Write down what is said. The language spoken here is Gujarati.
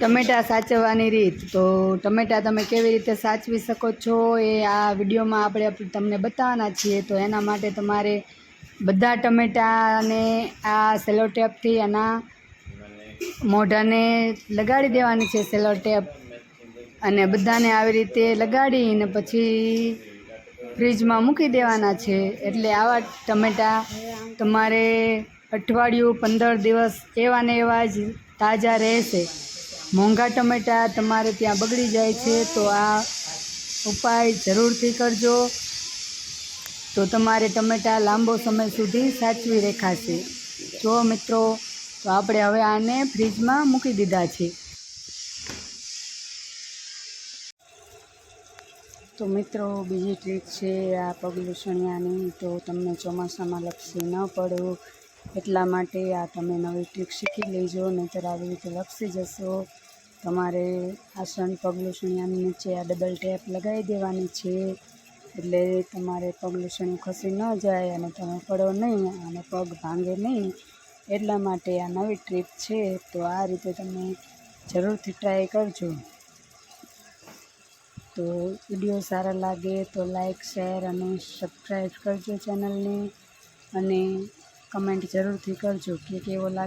ટમેટા સાચવવાની રીત. તો ટમેટા તમે કેવી રીતે સાચવી શકો છો એ આ વિડીયોમાં આપણે તમને બતાવવાના છીએ. તો એના માટે તમારે બધા ટમેટાને આ સેલોટેપથી આના મોઢાને લગાડી દેવાની છે સેલોટેપ અને બધાને આવી રીતે લગાડીને પછી ફ્રીજમાં મૂકી દેવાના છે. એટલે આવા ટમેટા તમારે અઠવાડિયું પંદર દિવસ એવા ને એવા જ તાજા રહેશે. મોંઘા ટમેટા તમારે ત્યાં બગડી જાય છે, તો આ ઉપાય જરૂરથી કરજો. તો તમારે ટમેટા લાંબો સમય સુધી સાચવી રેખાશે. જો મિત્રો, તો આપણે હવે આને ફ્રીજમાં મૂકી દીધા છે. તો મિત્રો, બીજી ટ્રીક છે આ પગલુસણિયાની તો તમને ચોમાસામાં લપસી ન પડો. એટલા માટે આ તમે નવી ટ્રીક શીખી લેજો, નહીંતર આવી રીતે લપસી જશો. તમારે આસન પગલુસણિયાની નીચે આ ડબલ ટેપ લગાવી દેવાની છે. એટલે તમારે પગલુસણિયું ખસી ન જાય અને તમે પડો નહીં અને પગ ભાંગે નહીં. એટલા માટે આ નવી ટ્રીક છે, તો આ રીતે તમે જરૂરથી ટ્રાય કરજો. તો વીડિયો સારા લાગે તો લાઈક, શેર અને સબસ્ક્રાઈબ કરજો ચેનલને. અને કમેન્ટ જરૂરથી કરજો કે કેવો લાગે